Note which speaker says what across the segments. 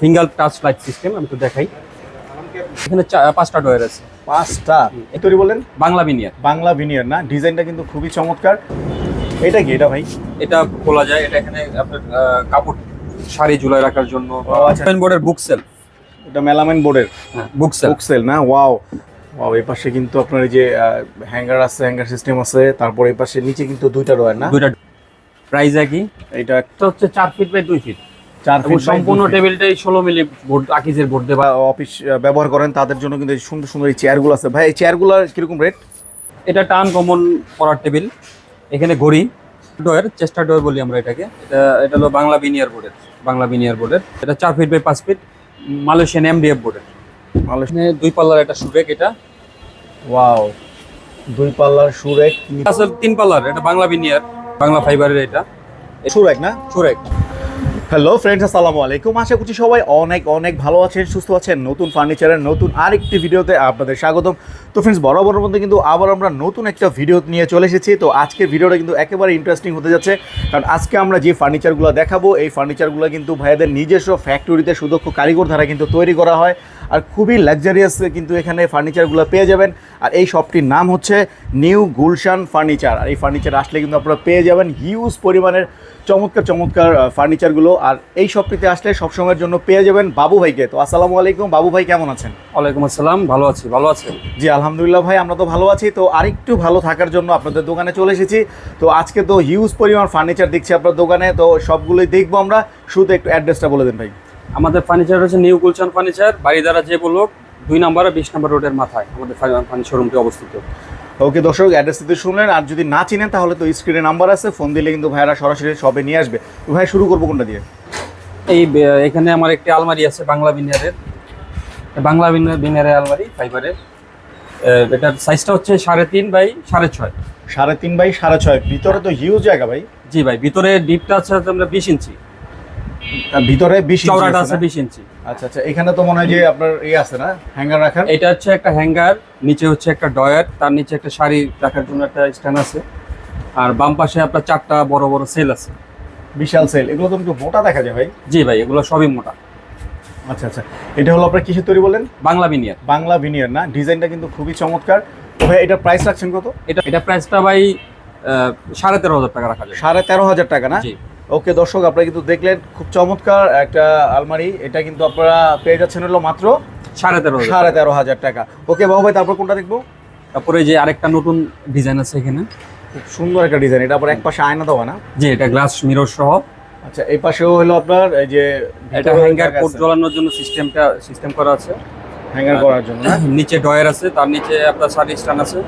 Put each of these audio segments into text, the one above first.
Speaker 1: Finger touch light system আমি তো দেখাই। এখানে পাঁচটা ডয়ার আছে।
Speaker 2: পাঁচটা? তৈরি বলেন।
Speaker 1: বাংলা বিনিয়ার
Speaker 2: বাংলা ভিনিয়ার না? ডিজাইনটা কিন্তু খুবই চমৎকার। এটা কি এটা ভাই?
Speaker 1: এটা খোলা যায় এটা এখানে আপনার কাপড় শাড়ি ঝুলাই রাখার জন্য।
Speaker 2: আচ্ছা।
Speaker 1: বোর্ডের বুক সেল
Speaker 2: এটা মেলামেন বোর্ডের
Speaker 1: বুক সেল
Speaker 2: বুকসেল না? ওয়াও ওয়াও এই পাশে কিন্তু আপনার এই যে হ্যাঙ্গার আছে হ্যাঙ্গার সিস্টেম আছে তারপর এই পাশে নিচে কিন্তু দুইটা রয়ের না?
Speaker 1: দুইটা প্রাইস একই।
Speaker 2: এটা
Speaker 1: একটা হচ্ছে চার ফিট বাই দুই ফিট সম্পূর্ণ টেবিলটাই ষোলো মিলি বোর্ড আকিজের বোর্ড দেওয়া।
Speaker 2: অফিস ব্যবহার করেন তাদের জন্য কিন্তু সুন্দর সুন্দর এই চেয়ারগুলো আছে। ভাই এই চেয়ারগুলো কীরকম রেট
Speaker 1: এটা টান কমন পড়ার টেবিল। এখানে ঘড়ি ডয়ের চেষ্টা ডয়ের বলি আমরা এটাকে। এটা এটা হলো বাংলা বিনিয়ার বোর্ডের বাংলা বিনিয়ার বোর্ডের এটা চার ফিট বাই পাঁচ ফিট মালয়েশিয়ান এমডিএফ বোর্ডের দুই পাল্লার একটা সুরেক এটা।
Speaker 2: ওয়াও দুই পাল্লার সুরেক
Speaker 1: আসলে তিন পাল্লার এটা বাংলা বিনিয়ার বাংলা ফাইবারের এটা।
Speaker 2: সুরেক না?
Speaker 1: সুরেক
Speaker 2: হ্যালো ফ্রেন্ডস আসসালামু আলাইকুম। আশা করছি সবাই অনেক অনেক ভালো আছেন, সুস্থ আছেন। নতুন ফার্নিচারের নতুন আরেকটি ভিডিওতে আপনাদের স্বাগতম। তো ফ্রেন্ডস বরাবর মধ্যে কিন্তু আবার আমরা নতুন একটা ভিডিও নিয়ে চলে এসেছি। তো, আজকের ভিডিওটা কিন্তু একেবারে ইন্টারেস্টিং হতে যাচ্ছে। কারণ আজকে আমরা যে ফার্নিচারগুলো দেখাবো, এই ফার্নিচারগুলো কিন্তু ভাইয়াদের নিজস্ব ফ্যাক্টরিতে সুদক্ষ কারিগর দ্বারা কিন্তু তৈরি করা হয়। আর খুবই লাক্সারিয়াস কিন্তু এখানে ফার্নিচারগুলো পেয়ে যাবেন। আর এই শপটির নাম হচ্ছে নিউ গুলশান ফার্নিচার আর এই ফার্নিচার আসলে কিন্তু আপনারা পেয়ে যাবেন হিউজ পরিমাণের চমৎকার চমৎকার ফার্নিচারগুলো আর এই শপটিতে আসলে সবসময়ের জন্য পেয়ে যাবেন বাবু ভাইকে। তো আসসালামু আলাইকুম বাবু ভাই কেমন আছেন?
Speaker 1: ওয়ালাইকুম আসসালাম ভালো আছি ভালো আছেন?
Speaker 2: জি আলহামদুলিল্লাহ ভাই আমরা তো ভালো আছি। তো আরেকটু ভালো থাকার জন্য আপনাদের দোকানে চলে এসেছি। তো আজকে তো হিউজ পরিমাণ ফার্নিচার দেখছি আপনার দোকানে। তো সবগুলোই দেখব আমরা। শুধু একটু অ্যাড্রেসটা বলে দেন ভাই।
Speaker 1: আমাদের ফার্নিচার হচ্ছে নিউ গুলশান ফার্নিচার বাড়িদারা যে বলুক দুই নাম্বার আর বিশ নাম্বার রোডের মাথায় আমাদের ফার্নিচার শোরুমটি অবস্থিত।
Speaker 2: ওকে দর্শক অ্যাড্রেস দিতে শুনলেন আর যদি না চিনেন তাহলে তো স্ক্রিনে নাম্বার আছে ফোন দিলে কিন্তু ভাইরা সরাসরি শপে নিয়ে আসবে। তো ভাই শুরু করব কোনটা দিয়ে?
Speaker 1: এই এখানে আমার একটি আলমারি আছে বাংলা বিনিয়ারের। বাংলা বিনিয়ার বিনিয়ারের আলমারি ফাইবারের এটার সাইজটা হচ্ছে সাড়ে তিন বাই সাড়ে ছয়।
Speaker 2: সাড়ে তিন বাই সাড়ে ছয়। ভিতরে তো হিউজ জায়গা ভাই।
Speaker 1: জি ভাই ভিতরে ডিপটা আছে আমরা বিশ ইঞ্চি।
Speaker 2: ভিতরে বিশ ইঞ্চি
Speaker 1: চওড়াটা
Speaker 2: আছে
Speaker 1: আছে
Speaker 2: না?
Speaker 1: বিশ ইঞ্চি
Speaker 2: আচ্ছা আচ্ছা এখানে তো মনে হয় যে আপনার ইয়ে আছে না? হ্যাঙ্গার রাখার?
Speaker 1: এটা হচ্ছে একটা হ্যাঙ্গার নিচে হচ্ছে একটা ডয়ার তার নিচে একটা শাড়ি রাখার জন্য একটা স্ট্যান্ড আছে। আর বাম পাশে আপনার চারটা বড় বড় সেল আছে।
Speaker 2: বিশাল সেল এগুলো তো একটু মোটা দেখা যায় ভাই।
Speaker 1: জি ভাই এগুলো সবই মোটা।
Speaker 2: আচ্ছা আচ্ছা। এটা হলো আপনার কিসের তৈরি বলেন?
Speaker 1: বাংলা বিনিয়ার
Speaker 2: বাংলা ভিনিয়ার না? ডিজাইনটা কিন্তু খুবই চমৎকার। ভাই এটা প্রাইস রাখছেন কত?
Speaker 1: এটা এটা প্রাইসটা ভাই সাড়ে তেরো হাজার টাকা রাখা যায়।
Speaker 2: সাড়ে তেরো হাজার টাকা না?
Speaker 1: জি।
Speaker 2: ওকে দর্শক আপনারা কিন্তু দেখলেন খুব চমৎকার একটা আলমারি। এটা কিন্তু আপনারা পেয়ে যাচ্ছেন হলো মাত্র
Speaker 1: সাড়ে তেরো
Speaker 2: সাড়ে তেরো হাজার টাকা। ওকে বাবু ভাই তারপর কোনটা দেখব?
Speaker 1: তারপরে যে আরেকটা নতুন ডিজাইন আছে এখানে।
Speaker 2: খুব সুন্দর একটা ডিজাইন। এটা আবার এক পাশে আয়না দেওয়া না?
Speaker 1: জি এটা গ্লাস মিরর সহ।
Speaker 2: আচ্ছা এই পাশেও হলো আপনার এই যে
Speaker 1: এটা হ্যাঙ্গার কোট জ্বালানোর জন্য সিস্টেমটা সিস্টেম করা আছে।
Speaker 2: হ্যাঙ্গার করার জন্য
Speaker 1: নিচে ডয়ার আছে তার নিচে আপনার শাড়ি স্ট্যান্ড আছে।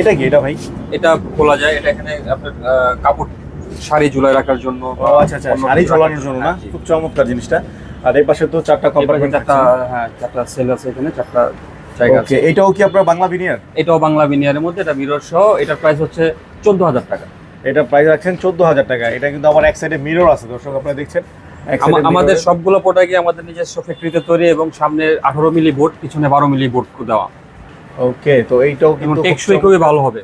Speaker 2: এটা কি এটা ভাই?
Speaker 1: এটা খোলা যায় এটা এখানে আপনার কাপড় শাড়ি ঝুলাই রাখার জন্য
Speaker 2: ও আচ্ছা আচ্ছা শাড়ি ঝোলানোর জন্য না? খুব চমৎকার জিনিসটা। আর এই পাশে তো চারটা কম্পার্টমেন্ট
Speaker 1: চারটা হ্যাঁ চারটা সেল আছে এখানে চারটা জায়গা আছে।
Speaker 2: এটাও কি আপনার বাংলা ভিনিয়ার
Speaker 1: এটাও বাংলা বিনিয়ারের মধ্যে এটা মিরর সহ এটার প্রাইস হচ্ছে চোদ্দ হাজার টাকা।
Speaker 2: এটা প্রাইস রাখছেন চোদ্দ হাজার টাকা। এটা কিন্তু আবার এক সাইডে মিরর আছে দর্শক আপনারা দেখছেন।
Speaker 1: আমাদের সবগুলো প্রোডাক্টই আমাদের নিজস্ব ফ্যাক্টরিতে তৈরি এবং সামনে আঠারো মিলি বোর্ড পিছনে বারো মিলি বোর্ড দেওয়া।
Speaker 2: ওকে তো এইটাও কিন্তু
Speaker 1: টেকসই খুবই ভালো হবে।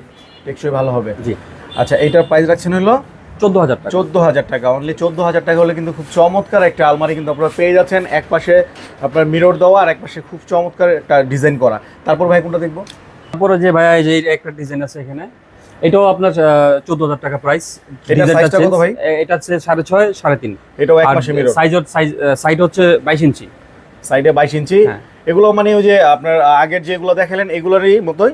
Speaker 2: টেকসই ভালো হবে।
Speaker 1: জি।
Speaker 2: আচ্ছা এইটার প্রাইস রাখছেন হলো
Speaker 1: চোদ্দ হাজার টাকা।
Speaker 2: চোদ্দ হাজার টাকা। অনলি চোদ্দ হাজার টাকা হলে কিন্তু খুব চমৎকার একটা আলমারি কিন্তু আপনারা পেয়ে যাচ্ছেন। এক পাশে আপনার মিরর দেওয়া আর এক পাশে খুব চমৎকার একটা ডিজাইন করা। তারপর ভাই কোনটা দেখব?
Speaker 1: তারপরে যে ভাইয়া এই যে একটা ডিজাইন আছে এখানে এটাও আপনার চোদ্দ হাজার টাকা প্রাইস? এটা হচ্ছে সাড়ে ছয় সাড়ে তিন।
Speaker 2: এটাও এক পাশে মিরর
Speaker 1: সাইজ সাইড হচ্ছে বাইশ ইঞ্চি।
Speaker 2: সাইডে বাইশ ইঞ্চি।
Speaker 1: হ্যাঁ।
Speaker 2: এগুলো মানে ওই যে আপনার আগের যেগুলো দেখালেন এগুলোরই মতোই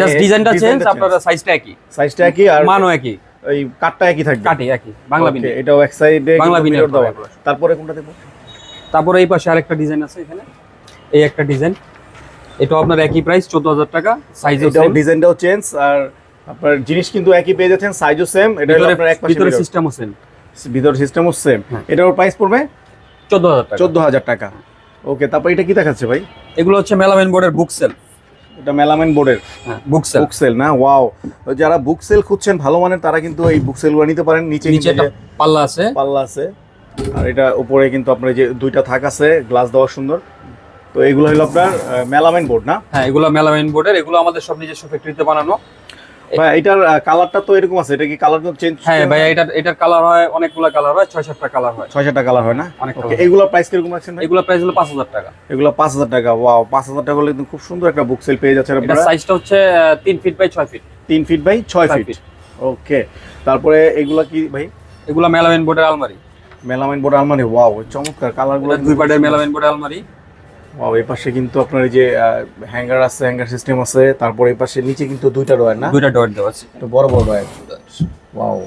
Speaker 1: জাস্ট ডিজাইনটা চেঞ্জ আপনার সাইজটা একই।
Speaker 2: সাইজটা একই আর
Speaker 1: মানও একই।
Speaker 2: এই কাঠটা একই থাকবে।
Speaker 1: কাটে একই বাংলা
Speaker 2: Okay, এটাও এক সাইডে
Speaker 1: বাংলা
Speaker 2: দেওয়া। তারপরে কোনটা দেখব?
Speaker 1: তারপরে এই পাশে আরেকটা ডিজাইন আছে এখানে। এই একটা ডিজাইন এটাও আপনার একই প্রাইস চোদ্দ হাজার টাকা। সাইজ
Speaker 2: এটাও ডিজাইনটাও চেঞ্জ আর আপনার জিনিস কিন্তু একই পেয়ে যাচ্ছেন সাইজও সেম এটা আপনার এক পাশে
Speaker 1: ভিতরে
Speaker 2: মিরর।
Speaker 1: সিস্টেম আছে
Speaker 2: ভিতর সিস্টেমও সেম। এটার প্রাইস পড়বে?
Speaker 1: চোদ্দ হাজার টাকা।
Speaker 2: চোদ্দ হাজার টাকা। ওকে তারপর এটা কি দেখাচ্ছে ভাই?
Speaker 1: এগুলো হচ্ছে মেলামেন বোর্ডের বুক সেল
Speaker 2: এটা মেলামেন বোর্ডের
Speaker 1: হ্যাঁ বুক সেল
Speaker 2: সেল না? ওয়াও যারা বুক সেল খুঁজছেন ভালো মানের তারা কিন্তু এই বুক সেলগুলো নিতে পারেন। নিচে
Speaker 1: নিচে পাল্লা আছে।
Speaker 2: পাল্লা আছে। আর এটা উপরে কিন্তু আপনার যে দুইটা থাক আছে গ্লাস দেওয়া সুন্দর। তো এগুলো হলো আপনার মেলামেন বোর্ড না?
Speaker 1: হ্যাঁ এগুলো মেলামেন বোর্ডের এগুলো আমাদের সব নিজস্ব ফ্যাক্টরিতে বানানো।
Speaker 2: ভাই এটার কালারটা তো এরকম আছে এটা কি কালার চেঞ্জ
Speaker 1: হ্যাঁ ভাই এটার এটার কালার হয় অনেকগুলো কালার হয় ছয় সাতটা কালার হয়।
Speaker 2: ছয় সাতটা কালার হয় না? ওকে
Speaker 1: colour।
Speaker 2: প্রাইস কীরকম রাখছেন ভাই?
Speaker 1: এগুলো প্রাইস হলো পাঁচ হাজার টাকা।
Speaker 2: এগুলো পাঁচ হাজার টাকা ওয়াও পাঁচ হাজার টাকা হলে খুব সুন্দর একটা বুক সেল পেয়ে যাচ্ছেন
Speaker 1: এটা
Speaker 2: আপনারা।
Speaker 1: সাইজটা হচ্ছে তিন ফিট বাই ছয় ফিট
Speaker 2: তিন ফিট বাই ছয় ফিট ওকে তারপরে এগুলা কি ভাই?
Speaker 1: এগুলো মেলামেন বোর্ডের আলমারি।
Speaker 2: মেলামাইন বোর্ড আলমারি ওয়াও চমৎকার কালারগুলো
Speaker 1: এটা দুই পার্টের মেলামেন বোর্ডের আলমারি।
Speaker 2: ওয়াও এই পাশে কিন্তু আপনার এই যে হ্যাঙ্গার আছে হ্যাঙ্গার সিস্টেম আছে তারপর এই পাশে নিচে কিন্তু দুইটা ডয়ার না?
Speaker 1: দুইটা ডোর দেওয়া আছে।
Speaker 2: একটু বড় বড় ডয়ার ওয়াও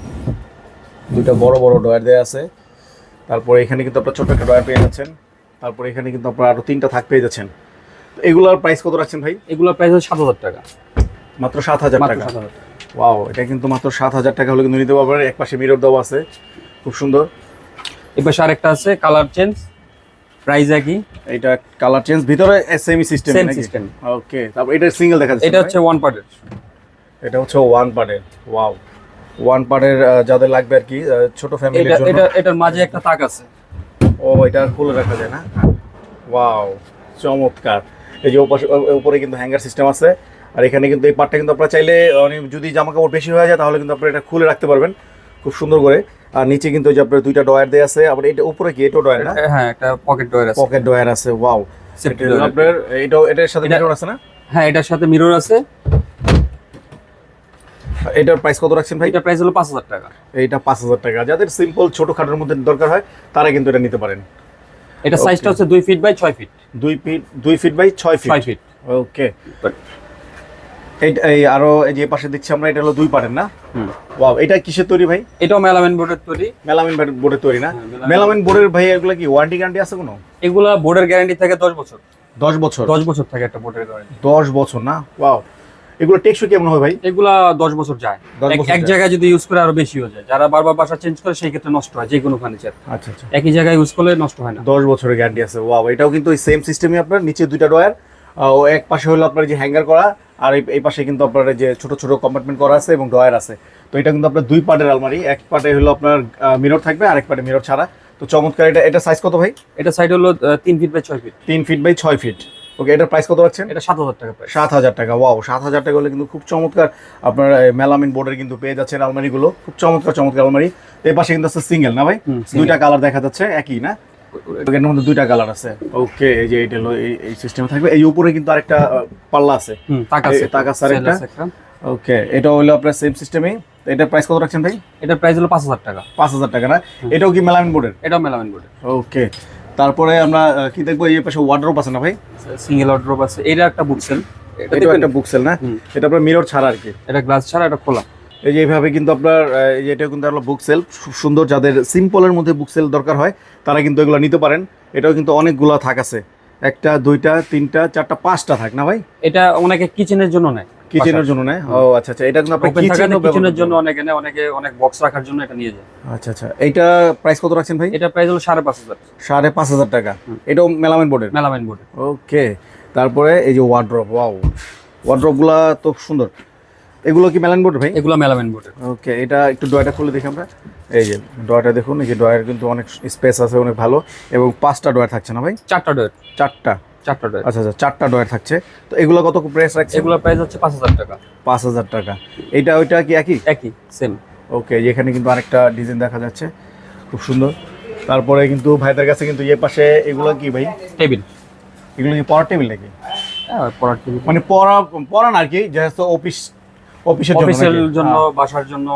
Speaker 2: দুইটা বড় বড় ডয়ার দেওয়া আছে। তারপরে এখানে কিন্তু আপনার ছোট একটা ডয়ার পেয়ে যাচ্ছেন। তারপরে এখানে কিন্তু আপনার আরও তিনটা থাক পেয়ে যাচ্ছেন। তো এগুলোর প্রাইস কত রাখছেন ভাই?
Speaker 1: এগুলোর প্রাইস হচ্ছে সাত হাজার টাকা।
Speaker 2: মাত্র সাত হাজার টাকা। ওয়াও এটা কিন্তু মাত্র সাত হাজার টাকা হলে কিন্তু নিতে পারবেন। এক পাশে মিরর দেওয়া আছে। খুব সুন্দর।
Speaker 1: এই পাশে আরেকটা আছে কালার চেঞ্জ প্রাইস একই?
Speaker 2: এটা কালার চেঞ্জ ভিতরে semi system
Speaker 1: Same system।
Speaker 2: Okay তারপর এটা সিঙ্গেল দেখা যাচ্ছে
Speaker 1: এটা হচ্ছে ওয়ান পার্টের
Speaker 2: এটা হচ্ছে ওয়ান পার্টের ওয়াও ওয়ান পার্টের যাদের লাগবে আর কি ছোট ফ্যামিলির জন্য।
Speaker 1: এটা এটার মাঝে একটা তাক আছে।
Speaker 2: ও এটা খুলে রাখা যায় না? ওয়াও চমৎকার। এই যে ওপাশে উপরে কিন্তু হ্যাঙ্গার সিস্টেম আছে। আর এখানে কিন্তু এই পার্টটা কিন্তু আপনারা চাইলে মানে যদি জামা কাপড় বেশি হয়ে যায় তাহলে কিন্তু আপনারা এটা খুলে রাখতে পারবেন। খুব সুন্দর করে। আর নিচে কিন্তু যে আপনার দুইটা ডয়ার দেওয়া আছে আবার এটা উপরে কি? এটাও ডয়ার না?
Speaker 1: হ্যাঁ একটা পকেট ডোর আছে।
Speaker 2: পকেট ডয়ার আছে ওয়াও। এটা আপনার এটাও এটার সাথে মিরর আছে না?
Speaker 1: হ্যাঁ এটার সাথে মিরর আছে।
Speaker 2: এটার প্রাইস কত রাখছেন ভাই?
Speaker 1: এটা প্রাইস হলো পাঁচ হাজার টাকা।
Speaker 2: এইটা পাঁচ হাজার টাকা। যাদের সিম্পল ছোট খাটোর মধ্যে দরকার হয় তারা কিন্তু এটা নিতে পারেন।
Speaker 1: এটা সাইজটা হচ্ছে দুই ফিট বাই ছয় ফিট
Speaker 2: দুই ফিট দুই ফিট বাই ছয় ফিট
Speaker 1: ফিট
Speaker 2: ওকে এই আরও যে পাশে দেখছি আমরা এটা হলো দুই পারেন না? ওয়াও এটা কিসের তৈরি ভাই?
Speaker 1: এটাও মেলামেন বোর্ডের তৈরি।
Speaker 2: মেলামিন বোর্ডের তৈরি না?
Speaker 1: হ্যাঁ, মেলামিন।
Speaker 2: বোর্ডের ভাই এগুলো কি ওয়ারেন্টি গ্যারান্টি আছে কোনো?
Speaker 1: এগুলা বোর্ডের গ্যারান্টি থাকে দশ বছর।
Speaker 2: দশ বছর?
Speaker 1: দশ বছর থাকে একটা বোর্ডের গ্যারান্টি
Speaker 2: দশ বছর না? ওয়াও এগুলো টেকসই কেমন হয় ভাই?
Speaker 1: এগুলা দশ বছর যায়। এক-। জায়গায় যদি ইউজ করে আরও বেশি হয়ে যায়। যারা বারবার বাসা চেঞ্জ করে সেই ক্ষেত্রে নষ্ট হয় যে কোনো ফার্নিচার
Speaker 2: আচ্ছা আচ্ছা।
Speaker 1: একই জায়গায় ইউজ করলে নষ্ট হয় না।
Speaker 2: দশ বছরের গ্যারান্টি আছে। ওয়াও এটাও কিন্তু ওই সেম সিস্টেমই আপনার নিচে দুইটা ডয়ার ও এক পাশে হলো আপনার যে হ্যাঙ্গার করা আর এই- পাশে কিন্তু আপনার যে ছোট ছোট কম্পার্টমেন্ট করা আছে এবং ডয়ার আছে। তো এটা কিন্তু আপনার দুই পার্টের আলমারি এক পার্টে হলো আপনার মিরর থাকবে আর এক পার্টে মিরর ছাড়া। তো চমৎকার এটা এটা সাইজ কত ভাই?
Speaker 1: এটা সাইড হলো তিন ফিট বাই ছয় ফিট
Speaker 2: তিন ফিট বাই ছয় ফিট ওকে এটার প্রাইস কত রাখছেন?
Speaker 1: এটা সাত হাজার টাকা
Speaker 2: সাত হাজার টাকা ওয়াও সাত হাজার টাকা হলে কিন্তু খুব চমৎকার আপনার মেলামিন বোর্ডের কিন্তু পেয়ে যাচ্ছেন আলমারিগুলো। খুব চমৎকার চমৎকার আলমারি। এই পাশে কিন্তু আছে সিঙ্গেল না ভাই? দুইটা কালার দেখা যাচ্ছে একই না? এর মধ্যে দুইটা কালার আছে। ওকে এই যে এটা এই সিস্টেমে থাকবে। এই উপরে কিন্তু আরেকটা পাল্লা আছে।
Speaker 1: তাক আছে।
Speaker 2: তাক আছে আরেকটা? ওকে এটা হলো আপনার সেম সিস্টেমে এটার প্রাইস কত রাখছেন ভাই?
Speaker 1: এটার প্রাইস হলো পাঁচ হাজার টাকা।
Speaker 2: পাঁচ হাজার টাকা না? এটাও কি মেলামিন বোর্ডের?
Speaker 1: এটাও মেলামেন বোর্ডের।
Speaker 2: ওকে তারপরে আমরা কি দেখব? এই পাশে ওয়ার্ড্রোপ আছে না ভাই?
Speaker 1: সিঙ্গেল অর্ডার আছে। এটা একটা বুকসেল এটা
Speaker 2: একটা বুকসেল না। এটা আপনার মিরর ছাড়া আর কি।
Speaker 1: এটা গ্লাস ছাড়া এটা খোলা।
Speaker 2: এই যে এইভাবে কিন্তু আপনার এটা কিন্তু হলো বুক সেল খুব সুন্দর যাদের সিম্পলের মধ্যে বুক সেল দরকার হয় তারা কিন্তু এগুলো নিতে পারেন। এটাও কিন্তু অনেকগুলো থাক আছে। একটা দুইটা তিনটা চারটা পাঁচটা থাক না ভাই?
Speaker 1: এটা অনেকে কিচেনের জন্য নেয়।
Speaker 2: কিচেনের জন্য নেয়? ও আচ্ছা আচ্ছা এটা কিন্তু আপনার
Speaker 1: ওপেন থাকে কিচেনের জন্য অনেকে নেয় অনেকে অনেক বক্স রাখার জন্য এটা নিয়ে যায়।
Speaker 2: আচ্ছা আচ্ছা এটা প্রাইস কত রাখছেন ভাই?
Speaker 1: এটা প্রাইস হলো সাড়ে পাঁচ হাজার।
Speaker 2: সাড়ে পাঁচ হাজার টাকা।
Speaker 1: হুম।
Speaker 2: এটাও মেলামেন বোর্ডের
Speaker 1: মেলামেন বোর্ডের
Speaker 2: ওকে তারপরে এই যে ওয়ার্ড্রপ ওয়াও ওয়ার্ড্রপগুলা তো সুন্দর। এগুলো কি মেলান বোর্ড ভাই?
Speaker 1: এগুলো মেলামেন বোর্ডের
Speaker 2: ওকে এটা একটু ডয়ারটা খুলে দেখি আমরা। এই যে ডয়ারটা দেখুন এই যে ডয়ার কিন্তু অনেক স্পেস আছে অনেক ভালো এবং পাঁচটা ডয়ার থাকছে না ভাই?
Speaker 1: চারটা ডোর
Speaker 2: চারটা।
Speaker 1: চারটা ডোর
Speaker 2: আচ্ছা আচ্ছা চারটা ডয়ার থাকছে। তো এগুলো কত প্রাইস রাখছে
Speaker 1: এগুলো প্রাইস হচ্ছে পাঁচ হাজার টাকা।
Speaker 2: পাঁচ হাজার টাকা। এইটা ওইটা কি একই?
Speaker 1: একই সেম
Speaker 2: ওকে এখানে কিন্তু আরেকটা ডিজাইন দেখা যাচ্ছে। খুব সুন্দর। তারপরে কিন্তু ভাইদের কাছে কিন্তু ইয়ে পাশে এগুলো কি ভাই?
Speaker 1: টেবিল।
Speaker 2: এগুলো কি পড়ার টেবিল নাকি?
Speaker 1: হ্যাঁ পড়ার টেবিল।
Speaker 2: মানে পড়া পড়ান আর কি যেহেতু অফিস অফিসের জন্য
Speaker 1: অফিসের জন্য
Speaker 2: হ্যাঁ।
Speaker 1: বাসার জন্য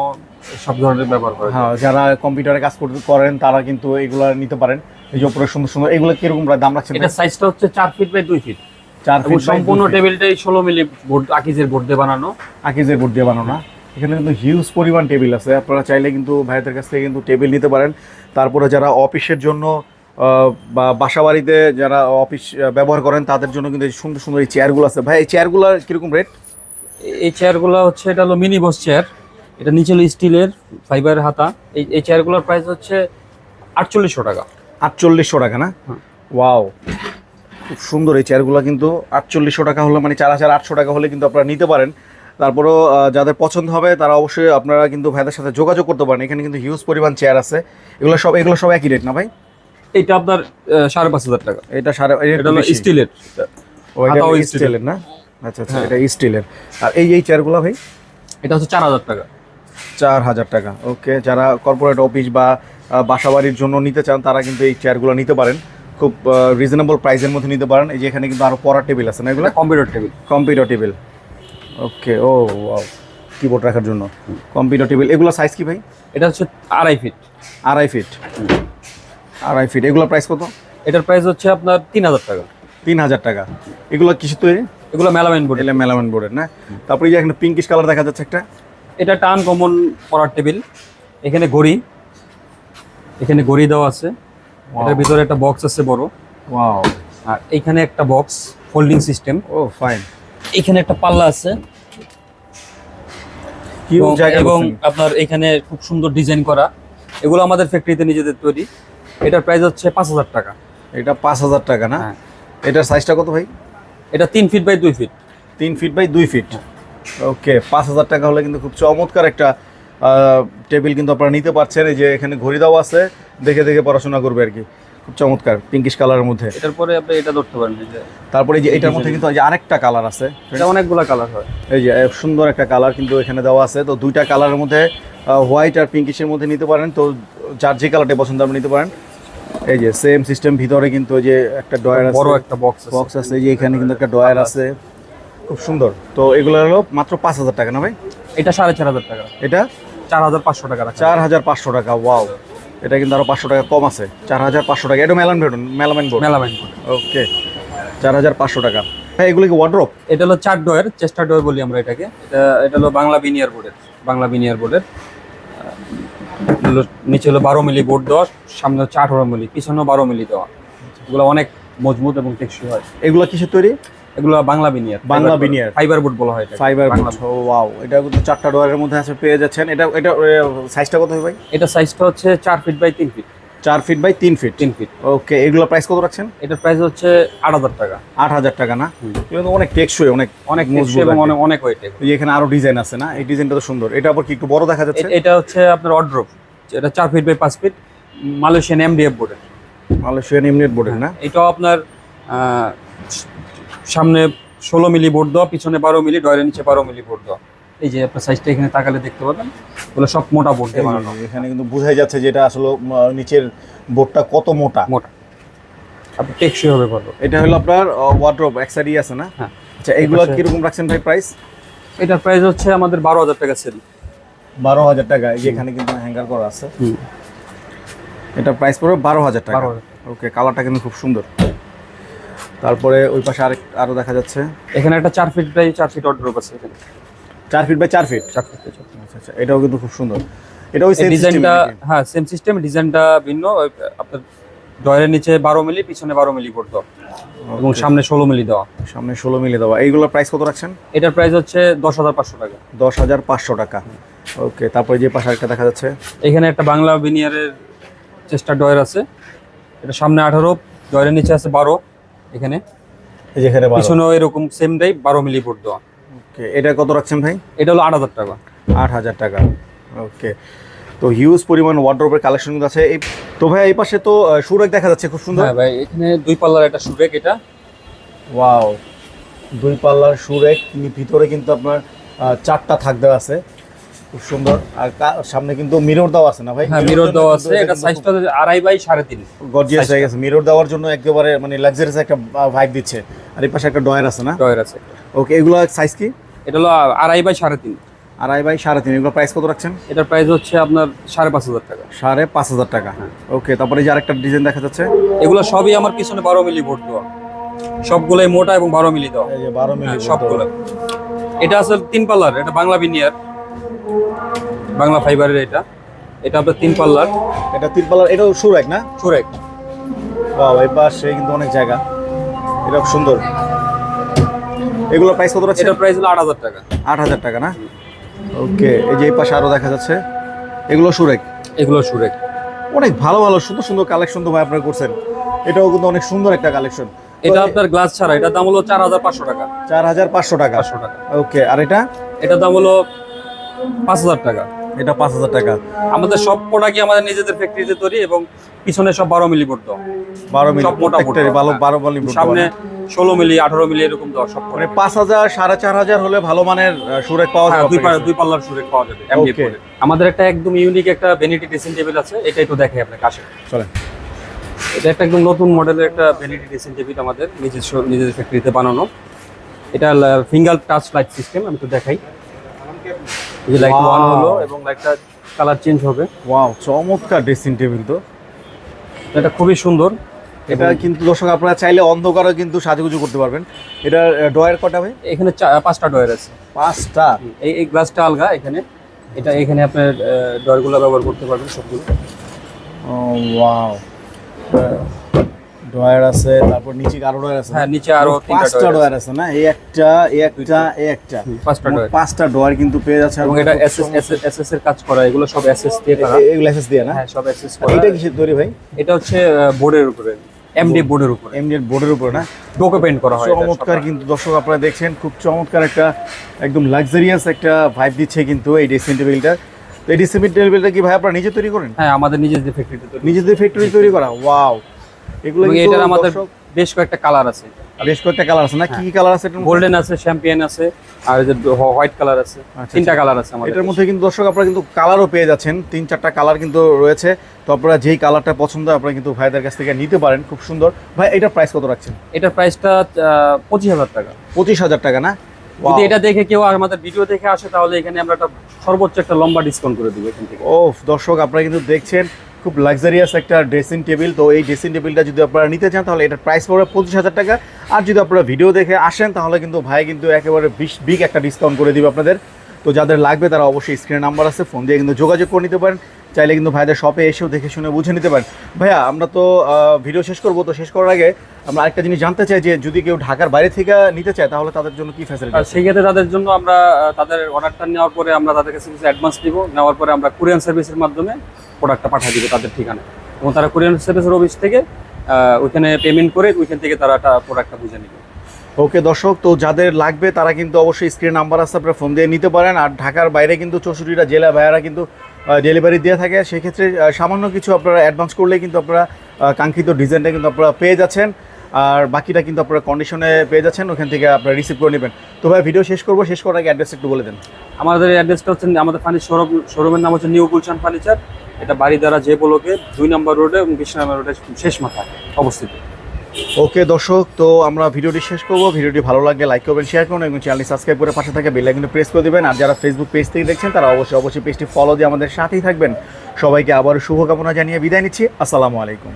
Speaker 1: সব ধরনের ব্যবহার করে
Speaker 2: হ্যাঁ যারা কম্পিউটারে কাজ করতে করেন তারা কিন্তু এগুলা নিতে পারেন। এই যে উপরে সুন্দর সুন্দর এগুলো কীরকম দাম রাখছেন
Speaker 1: এটা সাইজটা হচ্ছে চার ফিট বাই দুই ফিট
Speaker 2: চার ফিট
Speaker 1: সম্পূর্ণ টেবিলটাই ষোলো মিলি বোর্ড আকিজের বোর্ড দিয়ে বানানো।
Speaker 2: আকিজের বোর্ড দিয়ে বানানো না। এখানে কিন্তু হিউজ পরিমাণ টেবিল আছে। আপনারা চাইলে কিন্তু ভাইদের কাছ থেকে কিন্তু টেবিল নিতে পারেন। তারপরে যারা অফিসের জন্য বা বাসা বাড়িতে যারা অফিস ব্যবহার করেন তাদের জন্য কিন্তু সুন্দর সুন্দর এই চেয়ারগুলো আছে। ভাই এই চেয়ারগুলো কীরকম রেট
Speaker 1: এই চেয়ারগুলো হচ্ছে এটা হলো মিনি বস চেয়ার এটা নিচে হলো স্টিলের ফাইবারের হাতা। এই এই চেয়ারগুলোর প্রাইস হচ্ছে আটচল্লিশশো টাকা।
Speaker 2: আটচল্লিশশো টাকা না? ওয়াও খুব সুন্দর এই চেয়ারগুলো কিন্তু আটচল্লিশশো টাকা হলে মানে চার হাজার আটশো টাকা হলে কিন্তু আপনারা নিতে পারেন। তারপরেও যাদের পছন্দ হবে তারা অবশ্যই আপনারা কিন্তু ভাইদের সাথে যোগাযোগ করতে পারেন। এখানে কিন্তু হিউজ পরিমাণ চেয়ার আছে। এগুলো সব এগুলো সব একই রেট না ভাই?
Speaker 1: এইটা আপনার সাড়ে পাঁচ হাজার টাকা।
Speaker 2: এটা সাড়ে
Speaker 1: এটা
Speaker 2: এটা স্টিলের না? আচ্ছা আচ্ছা এটা স্টিলের আর এই এই চেয়ারগুলো ভাই?
Speaker 1: এটা হচ্ছে চার হাজার টাকা।
Speaker 2: চার হাজার টাকা ওকে যারা কর্পোরেট অফিস বা বাসাবাড়ির জন্য নিতে চান তারা কিন্তু এই চেয়ারগুলো নিতে পারেন। খুব রিজনেবল প্রাইসের মধ্যে নিতে পারেন। এই যে এখানে কিন্তু আরও পড়ার টেবিল আছে না এগুলো?
Speaker 1: Computer table
Speaker 2: computer table okay ও কিবোর্ড রাখার জন্য। কম্পিউটার টেবিল এগুলো সাইজ কি ভাই?
Speaker 1: এটা হচ্ছে আড়াই ফিট
Speaker 2: আড়াই ফিট আড়াই ফিট এগুলো প্রাইস কত?
Speaker 1: এটার প্রাইস হচ্ছে আপনার তিন হাজার টাকা।
Speaker 2: তিন হাজার টাকা। এগুলো কিছু তৈরি?
Speaker 1: এগুলো মেলামাইন বোর্ড
Speaker 2: এলে মেলামেন বোর্ডের না? তারপরে এই যে এখানে পিঙ্কিশ কালার দেখা যাচ্ছে একটা।
Speaker 1: এটা একটা আনকমন পড়ার টেবিল। এখানে ঘড়ি। এখানে ঘড়ি দেওয়া আছে। এটার ভিতরে একটা বক্স আছে বড়।
Speaker 2: ওয়াও
Speaker 1: আর এখানে একটা বক্স ফোল্ডিং সিস্টেম
Speaker 2: ও ফাইন
Speaker 1: এখানে একটা পাল্লা আছে। এবং আপনার এখানে খুব সুন্দর ডিজাইন করা। এগুলো আমাদের ফ্যাক্টরিতে নিজেদের তৈরি। এটার প্রাইস হচ্ছে পাঁচ হাজার টাকা।
Speaker 2: এটা পাঁচ হাজার টাকা না?
Speaker 1: হ্যাঁ।
Speaker 2: এটার সাইজটা কত ভাই?
Speaker 1: এটা তিন ফিট বাই দুই ফিট
Speaker 2: তিন ফিট বাই দুই ফিট ওকে পাঁচ হাজার টাকা হলে কিন্তু খুব চমৎকার একটা টেবিল কিন্তু আপনারা নিতে পারছেন। এই যে এখানে ঘড়ি দেওয়া আছে দেখে দেখে পড়াশোনা করবে আর কি। খুব চমৎকার পিঙ্কিশ কালারের মধ্যে।
Speaker 1: এটার পরে আপনি এটা ধরতে পারেন যে।
Speaker 2: তারপরে যে এটার মধ্যে কিন্তু আরেকটা কালার আছে।
Speaker 1: এটা অনেকগুলো কালার হয়।
Speaker 2: এই যে সুন্দর একটা কালার কিন্তু এখানে দেওয়া আছে। তো দুইটা কালারের মধ্যে হোয়াইট আর পিঙ্কিশের মধ্যে নিতে পারেন। তো যার যে কালারটা পছন্দ আপনি নিতে পারেন। এই যে সেম সিস্টেম ভিতরে কিন্তু যে একটা ডয়ার আছে।
Speaker 1: বড় একটা বক্স
Speaker 2: বক্স আছে এই যে এখানে কিন্তু একটা ডয়ার আছে। খুব সুন্দর। তো এগুলো হলো মাত্র পাঁচ হাজার টাকা না ভাই?
Speaker 1: এটা সাড়ে চার হাজার টাকা।
Speaker 2: এটা?
Speaker 1: চার হাজার পাঁচশো টাকা
Speaker 2: চার হাজার পাঁচশো টাকা ওয়াও এটা কিন্তু আরও পাঁচশো টাকা কম আছে। চার হাজার পাঁচশো টাকা এটা মেলান ভেটন মেলামেন বোর্ড।
Speaker 1: Melamine
Speaker 2: okay. চার হাজার পাঁচশো টাকা। হ্যাঁ এগুলো কি ওয়ার্ড্রপ
Speaker 1: এটা হলো চার ডয়ের চেস্টার ডয়ের বলি আমরা এটাকে। এটা এটা হলো বাংলা বিনিয়ার বোর্ডের বাংলা বিনিয়ার বোর্ডের নিচে হলো বারো মিলি বোর্ড দেওয়া সামনে হচ্ছে আঠারো মিলি পিছনে বারো মিলি দেওয়া। এগুলো অনেক মজবুত এবং টেকসই হয়।
Speaker 2: এগুলো কিসের তৈরি?
Speaker 1: এগুলো Bangla veneer
Speaker 2: Bangla veneer
Speaker 1: fibre board বলা হয় এটা
Speaker 2: ফাইবার
Speaker 1: বাংলা
Speaker 2: ওয়াও এটা কিন্তু চারটা ডোয়ারের মধ্যে আছে পেয়ে যাচ্ছেন। এটা এটা সাইজটা কত হয় ভাই?
Speaker 1: এটা সাইজটা হচ্ছে চার ফিট বাই তিন ফিট
Speaker 2: চার ফিট বাই তিন ফিট
Speaker 1: তিন ফিট
Speaker 2: ওকে এগুলো প্রাইস কত রাখছেন?
Speaker 1: এটার প্রাইস হচ্ছে আট হাজার টাকা।
Speaker 2: আট হাজার টাকা না? কিন্তু অনেক টেকসই অনেক
Speaker 1: অনেক
Speaker 2: মজবুত
Speaker 1: এবং অনেক অনেক ওয়েট
Speaker 2: এখানে আরও ডিজাইন আছে না? এই ডিজাইনটা তো সুন্দর। এটা আবার কি একটু বড় দেখা যাচ্ছে?
Speaker 1: এটা হচ্ছে আপনার অড্রপ এটা চার ফিট বাই পাঁচ ফিট মালয়েশিয়ান এমডিএফ বোর্ডের
Speaker 2: মালয়েশিয়ান ইমনেট বোর্ডের না?
Speaker 1: এটাও আপনার সামনে ষোলো মিলি বোর্ড দেওয়া পিছনে বারো মিলি ডয়ের নিচে বারো মিলি বোর্ড দেওয়া। এই যে আপনার সাইজটা এখানে তাকালে দেখতে পাবেন ওগুলো সব মোটা বোর্ড বানানো।
Speaker 2: এখানে কিন্তু বোঝাই যাচ্ছে যে এটা আসলে নিচের বোর্ডটা কত মোটা।
Speaker 1: মোটা। আপনি টেকসই হবে ভালো
Speaker 2: এটা হলো আপনার ওয়ার্ড্রপ এক সাইডই আছে না?
Speaker 1: হ্যাঁ।
Speaker 2: আচ্ছা এইগুলো
Speaker 1: এপাশে-
Speaker 2: কীরকম রাখছেন ভাই প্রাইস
Speaker 1: এটার প্রাইস হচ্ছে আমাদের বারো হাজার টাকা সেল
Speaker 2: বারো হাজার টাকা এই যে এখানে কিন্তু হ্যাঙ্গার করা আছে। এটা প্রাইস পড়বে বারো হাজার টাকা। ওকে কালারটা কিন্তু খুব সুন্দর। তারপরে ওই পাশে আরেক আরও দেখা যাচ্ছে।
Speaker 1: এখানে একটা চার ফিট বাই চার ফিট অড্রপ আছে এখানে।
Speaker 2: চার ফিট বাই চার ফিট
Speaker 1: চার ফিট।
Speaker 2: আচ্ছা আচ্ছা এটাও কিন্তু খুব সুন্দর। এটা ওই সেম
Speaker 1: ডিজাইনটা হ্যাঁ সেম সিস্টেম ডিজাইনটা ভিন্ন। আপনার ডয়ের নিচে বারো মিলি পিছনে বারো মিলি বোর্ড দেওয়া এবং সামনে ষোলো মিলি দেওয়া।
Speaker 2: সামনে ষোলো মিলি দেওয়া। এইগুলোর প্রাইস কত রাখছেন?
Speaker 1: এটার প্রাইস হচ্ছে দশ হাজার পাঁচশো টাকা।
Speaker 2: দশ হাজার পাঁচশো টাকা। ওকে তারপরে যে পাশে আরেকটা দেখা যাচ্ছে।
Speaker 1: এখানে একটা বাংলা বিনিয়ারের চেষ্টা ডয়ের আছে। এটা সামনে আঠারো ডয়ের নিচে আছে বারো এখানে।
Speaker 2: এই যে এখানে বারো।
Speaker 1: পিছনেও এরকম সেম টাইপ বারো মিলি বোর্ড দেওয়া।
Speaker 2: ওকে এটা কত রাখছেন ভাই?
Speaker 1: এটা হলো আট হাজার টাকা।
Speaker 2: আট হাজার টাকা ওকে। তো হিউজ পরিমাণ ওয়ার্ড্রোপের কালেকশন কিন্তু আছে। এই তো ভাই এই পাশে তো সুরেক দেখা যাচ্ছে খুব সুন্দর।
Speaker 1: হ্যাঁ ভাই এখানে দুই পাল্লার একটা সুবেক এটা।
Speaker 2: ওয়াও দুই পাল্লার সুরেক ভিতরে কিন্তু আপনার চারটা থাক দেওয়া আছে। খুব সুন্দর। আর সামনে কিন্তু মিরর দেওয়া আছে না ভাই?
Speaker 1: হ্যাঁ মিরর দেওয়া আছে। এটা সাইজটা আড়াই বাই সাড়ে তিন।
Speaker 2: গর্জিয়াস হয়ে গেছে। মিরর দেওয়ার জন্য একেবারে মানে লাক্সারিয়াস একটা ভাইব দিচ্ছে। আর এই পাশে একটা ডয়ার আছে না?
Speaker 1: ডয়ার আছে
Speaker 2: ওকে এগুলো সাইজ কি?
Speaker 1: এটা হলো আড়াই বাই সাড়ে তিন।
Speaker 2: আড়াই বাই সাড়ে তিন এগুলো প্রাইস কত রাখছেন?
Speaker 1: এটার প্রাইস হচ্ছে আপনার সাড়ে পাঁচ হাজার টাকা।
Speaker 2: সাড়ে পাঁচ হাজার টাকা। ওকে তারপরে যে আরেকটা ডিজাইন দেখা যাচ্ছে।
Speaker 1: এগুলো সবই আমার পিছনে বারো মিলি ভোট দেওয়া। সবগুলোই মোটা এবং বারো মিলি দেওয়া।
Speaker 2: বারো মিলি
Speaker 1: হ্যাঁ, সবগুলো। এটা আছে তিন পাল্লার এটা বাংলা বিনিয়ার বাংলা ফাইবারের এটা। এটা আপনার তিন পাল্লার।
Speaker 2: এটা তিন পাল্লার এটাও সুরেক না?
Speaker 1: সুরেক।
Speaker 2: বাহ এই পাশে কিন্তু অনেক জায়গা। এটা সুন্দর। এগুলো প্রাইস কত আছে
Speaker 1: এটা প্রাইস হলো আট হাজার টাকা।
Speaker 2: আট হাজার টাকা না? ওকে এই যে এই পাশে আরও দেখা যাচ্ছে। এগুলো সুরেক?
Speaker 1: এগুলো সুরেক।
Speaker 2: অনেক ভালো ভালো সুন্দর সুন্দর কালেকশন তো ভাই আপনারা করছেন। এটাও কিন্তু অনেক সুন্দর একটা কালেকশন
Speaker 1: এটা আপনার গ্লাস ছাড়া এটা দাম হলো চার হাজার পাঁচশো টাকা।
Speaker 2: চার হাজার পাঁচশো টাকা।
Speaker 1: পাঁচশো টাকা।
Speaker 2: ওকে আর এটা?
Speaker 1: এটা দাম হলো পাঁচ হাজার টাকা।
Speaker 2: এটা পাঁচ হাজার টাকা।
Speaker 1: আমাদের সব প্রোডাক্টই আমাদের নিজেদের ফ্যাক্টরিতে তৈরি এবং পিছনে সব বারো মিলি দেওয়া।
Speaker 2: বারো মিলি
Speaker 1: সব মোটা
Speaker 2: ভালো বারো মিলি
Speaker 1: সামনে ষোলো মিলি আঠারো মিলি এরকম দেওয়া সব
Speaker 2: মানে পাঁচ হাজার সাড়ে চার হাজার হলে ভালো মানের সুরেক পাওয়া
Speaker 1: হ্যাঁ,
Speaker 2: যাবে
Speaker 1: দুই পাল্লার সুরে পাওয়া যাবে। আমাদের একটা একদম ইউনিক একটা ভ্যানিটি ড্রেসিং টেবিল আছে এটা একটু দেখাই আপনাকে আসে
Speaker 2: চলেন।
Speaker 1: এটা একটা একদম নতুন মডেলের একটা ভ্যানিটি ড্রেসিং টেবিল আমাদের নিজস্ব নিজেদের ফ্যাক্টরিতে বানানো। এটা ফিঙ্গার টাচ লাইট সিস্টেম আমি তো দেখাই। যে লাইট. ওয়ান হলো এবং লাইটটা কালার চেঞ্জ হবে।
Speaker 2: ওয়াও চমৎকার ড্রেসিং টেবিল তো।
Speaker 1: এটা খুবই সুন্দর।
Speaker 2: এটা কিন্তু দর্শক আপনারা চাইলে অন্ধকারও কিন্তু সাজুগুজু করতে পারবেন। এটা ডয়ের কটা ভাই?
Speaker 1: এখানে পাঁচটা ডয়ার আছে।
Speaker 2: পাঁচটা?
Speaker 1: এই এই গ্লাসটা আলগা এখানে। এটা এখানে আপনার ডয়ারগুলো ব্যবহার করতে পারবেন সবগুলো।
Speaker 2: ওয়াও ডয়ার আছে তারপর নিচে আরও ডয়ার আছে
Speaker 1: হ্যাঁ নিচে আরও
Speaker 2: পাঁচটা
Speaker 1: ডয়ার
Speaker 2: আছে। না? এই একটা এই একটা এই একটা।
Speaker 1: পাঁচটা ডয়ার
Speaker 2: পাঁচটা ডয়ার কিন্তু পেয়ে যাচ্ছে
Speaker 1: এবং এটা এসএস এসএস এর কাজ করা এগুলো সব এসএস দিয়ে করা।
Speaker 2: এগুলো এসএস দিয়ে না?
Speaker 1: হ্যাঁ সব এসএস করা।
Speaker 2: এটা কিসের তৈরি ভাই?
Speaker 1: এটা হচ্ছে বোর্ডের উপরে এমডি বোর্ডের উপরে।
Speaker 2: এমডিএর বোর্ডের উপর না?
Speaker 1: ডোকো পেন্ট করা হয়
Speaker 2: চমৎকার কিন্তু দর্শক আপনারা দেখছেন খুব চমৎকার একটা একদম লাক্সারিয়াস একটা ভাইব দিচ্ছে কিন্তু এই ড্রেসিং টেবিলটা তো এই ড্রেসিং টেবিলটা কি ভাই আপনারা নিজে তৈরি করেন?
Speaker 1: হ্যাঁ আমাদের নিজেদের ফ্যাক্টরিতে তৈরি
Speaker 2: নিজেদের ফ্যাক্টরি তৈরি করা? ওয়াও এগুলো
Speaker 1: এটার আমাদের বেশ কয়েকটা কালার আছে।
Speaker 2: বেশ কয়েকটা কালার আছে না? কি কি কালার আছে
Speaker 1: গোল্ডেন আছে চ্যাম্পিয়ন আছে আর যে হোয়াইট কালার আছে
Speaker 2: আচ্ছা,
Speaker 1: তিনটা কালার আছে আমাদের
Speaker 2: এটার মধ্যে কিন্তু দর্শক আপনারা কিন্তু কালারও পেয়ে যাচ্ছেন তিন চারটা কালার কিন্তু রয়েছে। তো আপনারা যেই কালারটা পছন্দ আপনারা কিন্তু ভাইদের কাছ থেকে নিতে পারেন খুব সুন্দর। ভাই এটার প্রাইস কত রাখছেন?
Speaker 1: এটার প্রাইসটা পঁচিশ হাজার টাকা।
Speaker 2: পঁচিশ হাজার টাকা না?
Speaker 1: যদি এটা দেখে কেউ আমাদের ভিডিও দেখে আসে তাহলে এখানে আমরা একটা সর্বোচ্চ একটা লম্বা ডিসকাউন্ট করে দিব এখান থেকে।
Speaker 2: ও দর্শক আপনারা কিন্তু দেখছেন খুব লাক্সারিয়াস একটা ড্রেসিং টেবিল তো এই ড্রেসিং টেবিলটা যদি আপনারা নিতে চান, তাহলে এটার প্রাইস পড়বে পঁচিশ হাজার টাকা। আর যদি আপনারা ভিডিও দেখে আসেন, তাহলে কিন্তু ভাই কিন্তু একেবারে বিশ বিগ একটা ডিসকাউন্ট করে দিবে আপনাদের। তো যাদের লাগবে তারা অবশ্যই স্ক্রিনে নাম্বার আছে ফোন দিয়ে কিন্তু যোগাযোগ করে নিতে পারেন। চাইলে কিন্তু ভাইদের শপে এসেও দেখে শুনে বুঝে নিতে পারেন। ভাইয়া আমরা তো ভিডিও শেষ করব তো শেষ করার আগে আমরা আরেকটা জিনিস জানতে চাই যে যদি কেউ ঢাকার বাইরে থেকে নিতে চায় তাহলে তাদের জন্য কি ফ্যাসিলিটি
Speaker 1: আর সেই ক্ষেত্রে তাদের জন্য আমরা তাদের অর্ডারটা নেওয়ার পরে আমরা তাদের কাছে কিছু অ্যাডভান্স দিব নেওয়ার পরে আমরা কুরিয়ান সার্ভিসের মাধ্যমে প্রোডাক্টটা পাঠিয়ে দিব তাদের ঠিকানা এবং তারা কুরিয়ান সার্ভিসের অফিস থেকে ওইখানে পেমেন্ট করে ওইখান থেকে তারা একটা প্রোডাক্টটা বুঝে নেবে।
Speaker 2: ওকে, দর্শক, তো যাদের লাগবে, তারা কিন্তু অবশ্যই স্ক্রিন নাম্বার আছে, আপনারা ফোন দিয়ে নিতে পারেন। আর ঢাকার বাইরে কিন্তু চৌষট্টিটা জেলা ভাইয়ারা কিন্তু ডেলিভারি দিয়ে থাকে। সেক্ষেত্রে সামান্য কিছু আপনারা অ্যাডভান্স করলে কিন্তু আপনারা কাঙ্ক্ষিত ডিজাইনটা কিন্তু আপনারা পেয়ে যাচ্ছেন। আর বাকিটা কিন্তু আপনারা কন্ডিশনে পেয়ে যাচ্ছেন, ওখান থেকে আপনারা রিসিভ করে নেবেন। তো ভাই ভিডিও শেষ করব, শেষ করার আগে অ্যাড্রেস একটু বলে দেন।
Speaker 1: আমাদের অ্যাড্রেসটা হচ্ছে, আমাদের ফার্নিচার শোরুম শোরুমের নাম হচ্ছে নিউ গুলশান ফার্নিচার এটা বাড়িদারা যে বলোকে, দুই নম্বর রোডে এবং বিশ নম্বর রোডে শেষ মাথায় অবস্থিত।
Speaker 2: ওকে দর্শক, তো আমরা ভিডিওটি শেষ করব। ভিডিওটি ভালো লাগলে লাইক করবেন শেয়ার করুন এবং চ্যানেলটি সাবস্ক্রাইব করে পাশে থাকে বেল আইকনে প্রেস করে দেবেন। আর যারা ফেসবুক পেজ থেকে দেখছেন, তারা অবশ্যই অবশ্যই পেজটি ফলো দিয়ে আমাদের সাথেই থাকবেন। সবাইকে আবার শুভকামনা জানিয়ে বিদায় নিচ্ছি। আসসালামু আলাইকুম।